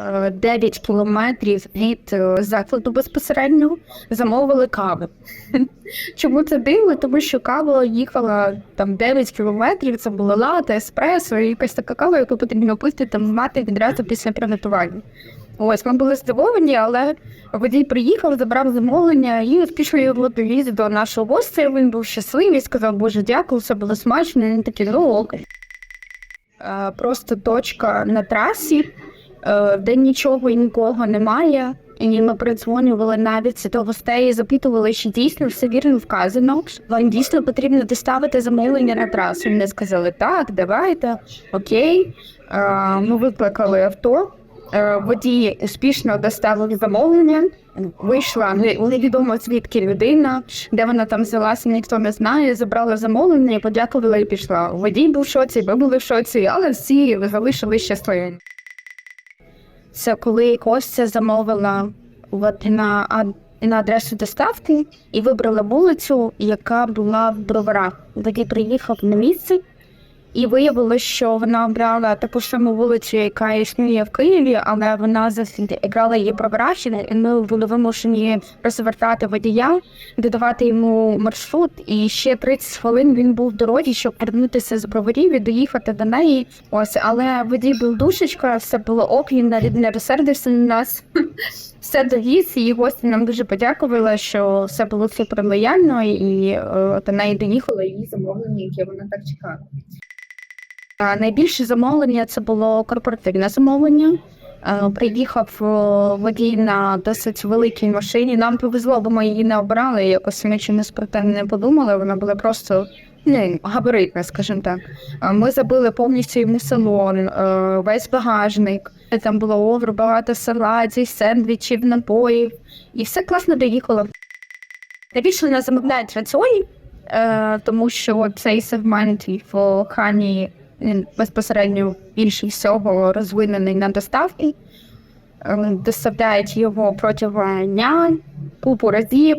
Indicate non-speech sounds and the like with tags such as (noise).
е, 9 кілометрів від е, закладу безпосередньо замовили кави. (laughs) Чому це дивно? Тому що кава їхала там 9 кілометрів, це була лата, еспресо, і якась така кава, яку потрібно пити там мати відразу після приготування. Ось ми були здивовані, але водій приїхав, забрав замовлення і успішно його довіз до нашого гостя. Він був щасливий, сказав, Боже, дякую, все було смачно. І Він такий, ну ок. Е, Просто точка на трасі, е, де нічого і нікого немає. І ми передзвонювали навіть до гостей і запитували, чи дійсно все вірно вказано. Вам дійсно потрібно доставити замовлення на трасу. Вони сказали, так, давайте, окей. Е, Ми викликали авто. Е, Водій успішно доставив замовлення. Вийшла не- невідомо звідки людина, де вона там взялася, ніхто не знає. Забрала замовлення, подякувала і пішла. Водій був в шоці, ми були в шоці, але всі залишили щасливі. Це коли Костя замовила от на, на адресу доставки і вибрала вулицю, яка була в броварах. Тоді приїхав на місце. І виявилося, що вона обрала таку саму вулицю, яка існує в Києві, але вона заграла її програшення, і ми були вимушені розвертати водія, додавати йому маршрут. І ще 30 хвилин він був в дорозі, щоб вернутися з броварів і доїхати до неї. Ось, але водій був душечка, все було ок, він навіть не розсердився на нас. (laughs) Все довіз, і гості нам дуже подякували, що все було супер лояльно, і е, до неї доїхало її замовлення, яке вона так чекала. Найбільше замовлення це було корпоративне замовлення. Е, Приїхав водій на досить великій машині. Нам повезло, бо ми її не обрали. Якось ми чимось про те не подумали. Вона була просто ну, габаритна, скажімо так. Ми забили повністю йому салон, е, весь багажник. Там було овр, багато салатів, сендвічів, напоїв. І все класно доїхало. Найбільше нас замовляють раціоні, е, тому що цей сегмент в хані він безпосередньо більше всього розвинений на доставки. Е, Доставляють його протягом дня, купу разів.